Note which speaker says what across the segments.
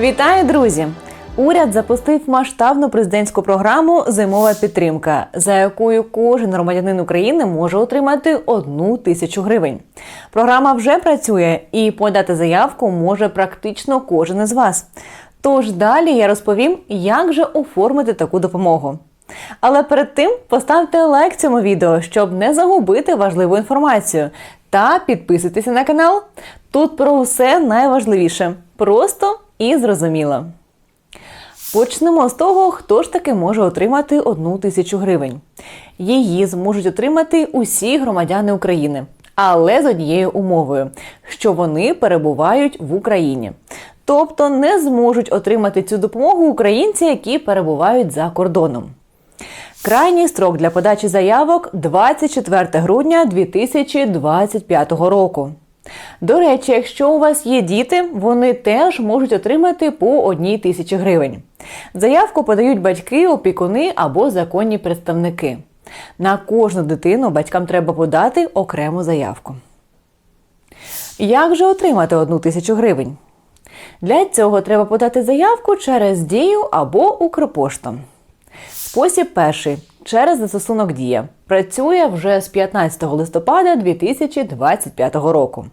Speaker 1: Вітаю, друзі! Уряд запустив масштабну президентську програму Зимова підтримка, за якою кожен громадянин України може отримати одну тисячу гривень. Програма вже працює і подати заявку може практично кожен із вас. Тож далі я розповім, як же оформити таку допомогу. Але перед тим поставте лайк цьому відео, щоб не загубити важливу інформацію. Та підписуйтеся на канал. Тут про все найважливіше просто і зрозуміло. Почнемо з того, хто ж таки може отримати одну тисячу гривень. Її зможуть отримати усі громадяни України, але з однією умовою, що вони перебувають в Україні. Тобто не зможуть отримати цю допомогу українці, які перебувають за кордоном. Крайній строк для подачі заявок 24 грудня 2025 року. До речі, якщо у вас є діти, вони теж можуть отримати по одній тисячі гривень. Заявку подають батьки, опікуни або законні представники. На кожну дитину батькам треба подати окрему заявку. Як же отримати одну тисячу гривень? Для цього треба подати заявку через дію або Укрпошту. Спосіб перший через застосунок Дія. Працює вже з 15 листопада 2025 року.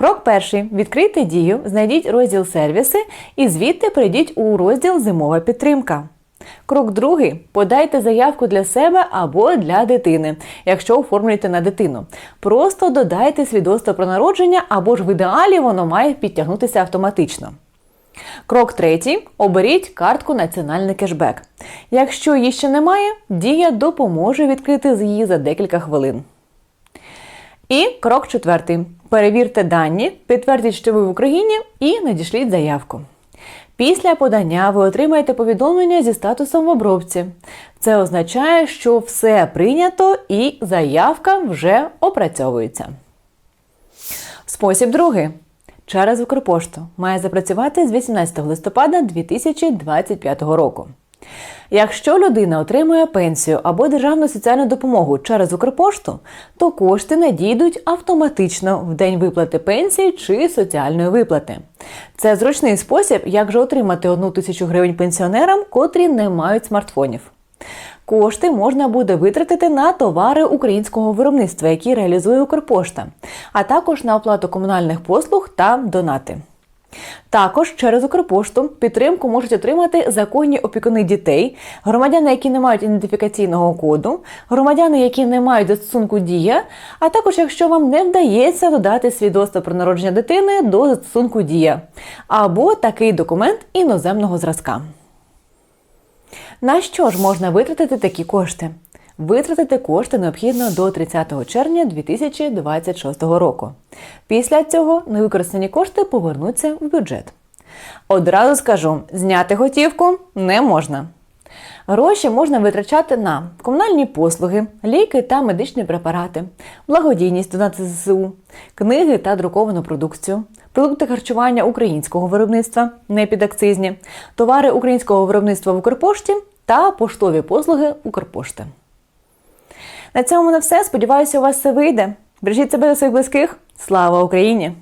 Speaker 1: Крок перший. Відкрийте дію, знайдіть розділ сервіси і звідти перейдіть у розділ Зимова підтримка. Крок другий. Подайте заявку для себе або для дитини, якщо оформлюєте на дитину. Просто додайте свідоцтво про народження або ж в ідеалі воно має підтягнутися автоматично. Крок третій. Оберіть картку Національний кешбек. Якщо її ще немає, дія допоможе відкрити з її за декілька хвилин. І крок четвертий. Перевірте дані, підтвердіть, що ви в Україні, і надішліть заявку. Після подання ви отримаєте повідомлення зі статусом в обробці. Це означає, що все прийнято і заявка вже опрацьовується. Спосіб другий. Через Укрпошту має запрацювати з 18 листопада 2025 року. Якщо людина отримує пенсію або державну соціальну допомогу через Укрпошту, то кошти надійдуть автоматично в день виплати пенсії чи соціальної виплати. Це зручний спосіб, як же отримати одну тисячу гривень пенсіонерам, котрі не мають смартфонів. Кошти можна буде витратити на товари українського виробництва, які реалізує Укрпошта, а також на оплату комунальних послуг та донати. Також через Укрпошту підтримку можуть отримати законні опікуни дітей, громадяни, які не мають ідентифікаційного коду, громадяни, які не мають застосунку Дія, а також якщо вам не вдається додати свідоцтво про народження дитини до застосунку Дія, або такий документ іноземного зразка. На що ж можна витратити такі кошти? Витратити кошти необхідно до 30 червня 2026 року. Після цього невикористані кошти повернуться в бюджет. Одразу скажу: зняти готівку не можна. Гроші можна витрачати на комунальні послуги, ліки та медичні препарати, благодійність донати ЗСУ, книги та друковану продукцію, продукти харчування українського виробництва, не підакцизні, товари українського виробництва в Укрпошті та поштові послуги Укрпошти. На цьому на все. Сподіваюся, у вас все вийде. Бережіть себе та своїх близьких. Слава Україні!